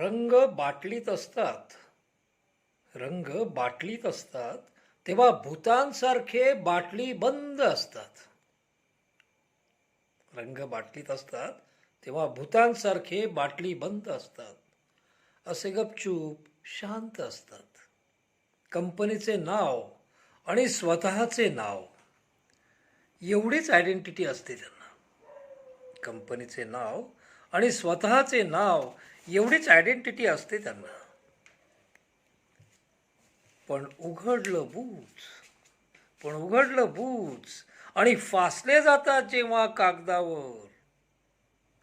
रंग बाटलीत असतात. रंग बाटलीत असतात तेव्हा भूतांसारखे बाटली बंद असतात. रंग बाटलीत असतात तेव्हा भूतांसारखे बाटली बंद असतात. असे गपचूप शांत असतात. कंपनीचे नाव आणि स्वतःचे नाव. एवढीच आयडेंटिटी असते त्यांना. कंपनीचे नाव आणि स्वतःचे नाव एवढीच आयडेंटिटी असते त्यांना. पण उघडलं बूच पण उघडलं बूच आणि फासले जातात जेव्हा कागदावर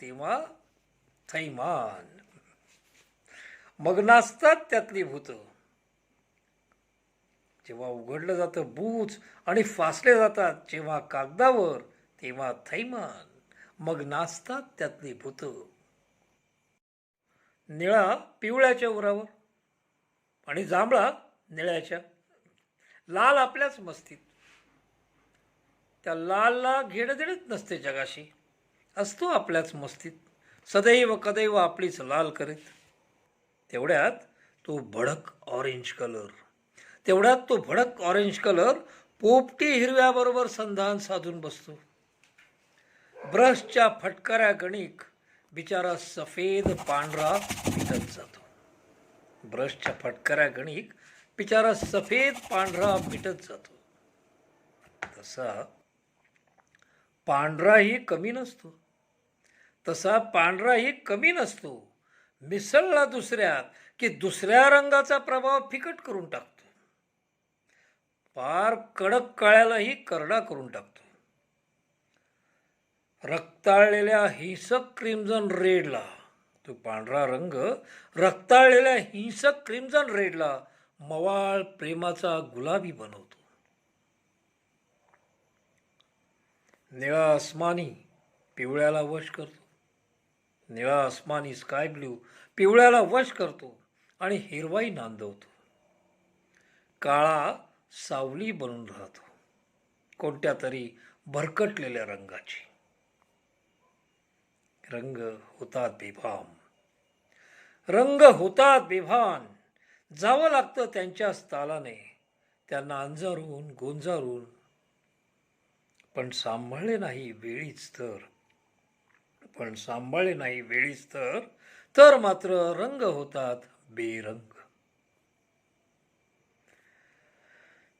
तेव्हा थैमान. मग नाचतात त्यातली भूत. जेव्हा उघडलं जातं बूच आणि फासले जातात जेव्हा कागदावर तेव्हा थैमान. मग नाचतात त्यातली भूत. निळा पिवळ्याच्या उरावर आणि जांभळा निळ्याच्या. लाल आपल्याच मस्तीत. त्या लालला घेणदेणच नसते जगाशी. असतो आपल्याच मस्तीत. सदैव कदैव आपलीच लाल करीत. तेवढ्यात तो भडक ऑरेंज कलर तेवढ्यात तो भडक ऑरेंज कलर पोपटी हिरव्याबरोबर संधान साधून बसतो. ब्रशच्या फटकऱ्या गणिक बिचारा सफेद पांढरा मिटत जातो. ब्रशच्या फटकऱ्या गणिक बिचारा सफेद पांढरा मिटत जातो. तसा पांढराही कमी नसतो. तसा पांढराही कमी नसतो. मिसळला दुसऱ्यात की दुसऱ्या रंगाचा प्रभाव फिकट करून टाकतो. पार कडक काळ्यालाही करडा करून टाकतो. रक्ताळलेल्या हिंसक क्रिम्झन रेडला. तो पांढरा रंग रक्ताळलेल्या हिंसक क्रिम्झन रेडला. मवाळ प्रेमाचा गुलाबी बनवतो. निळा आसमानी पिवळ्याला वश करतो. निळा आसमानी स्काय ब्ल्यू पिवळ्याला वश करतो आणि हिरवाई नांदवतो. काळा सावली बनून राहतो. कोणत्या तरी भरकटलेल्या रंगाची. रंग होतात बेभान. रंग होतात बेभान. जावं लागतं त्यांच्याच तालाने त्यांना अंजारून गोंजारून. पण सांभाळले नाही वेळीच तर. पण सांभाळले नाही वेळीच तर. तर मात्र रंग होतात बेरंग.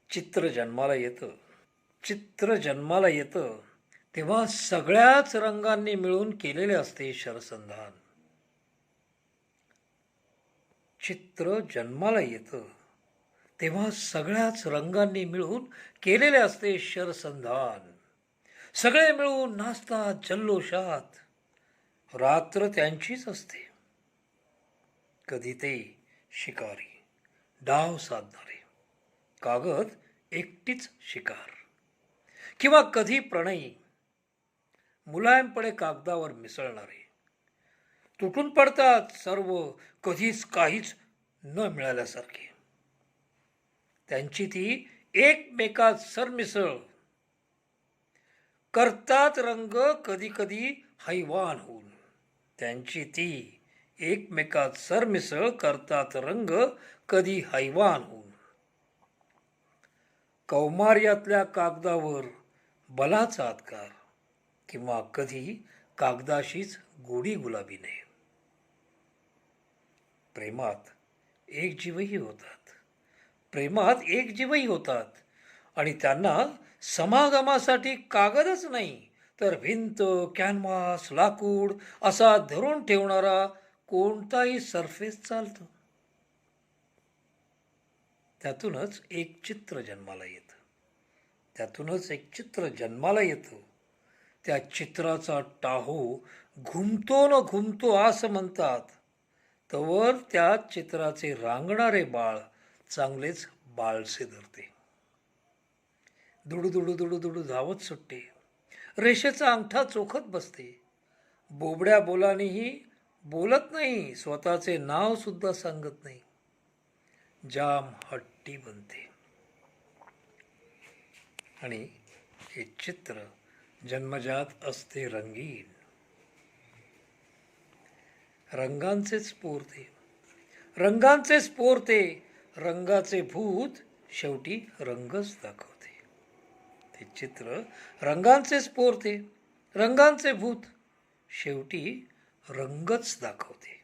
चित्र जन्माला येतं. चित्र जन्माला येतं. तेव्हा सगळ्याच रंगांनी मिळून केलेले असते शरसंधान. चित्र जन्माला येतं. तेव्हा सगळ्याच रंगांनी मिळून केलेले असते शरसंधान. सगळे मिळून नाचतात जल्लोषात. रात्र त्यांचीच असते. कधी ते शिकारी डाव साधणारे. कागद एकटीच शिकार. किंवा कधी प्रणयी मुलायमपणे कागदावर मिसळणारे. तुटून पडतात सर्व कधीच काहीच न मिळाल्यासारखे. त्यांची ती एकमेकात सरमिसळ. करतात रंग कधी कधी हैवान होऊन. त्यांची ती एकमेकात सरमिसळ करतात रंग कधी हैवान होऊन. कौमार्यातल्या कागदावर बलाचा आत्कार किंवा कधी कागदाशीच गोडी गुलाबीने प्रेमात एक जीवही होतात. प्रेमात एक जीवही होतात. आणि त्यांना समागमासाठी कागदच नाही तर भिंत कॅनव्हास लाकूड असा धरून ठेवणारा कोणताही सरफेस चालतो. त्यातूनच एक चित्र जन्माला येतं. त्यातूनच एक चित्र जन्माला येतं. त्या चित्राचा टाहो घुमतो न घुमतो असं म्हणतात. तवर त्या चित्राचे रांगणारे बाळ चांगलेच बाळसे धरते दुडू दुडू दुडू दुडू धावत सुटते. रेषेचा अंगठा चोखत बसते. बोबड्या बोलानेही बोलत नाही स्वतःचे नाव सुद्धा सांगत नाही. जाम हट्टी बनते. आणि हे चित्र जन्मजात असते रंगीन. रंगांचेच पोरते रंगांचे पोरते रंगाचे भूत शेवटी रंगच दाखवते. ते चित्र रंगांचे पोरते रंगांचे भूत शेवटी रंगच दाखवते.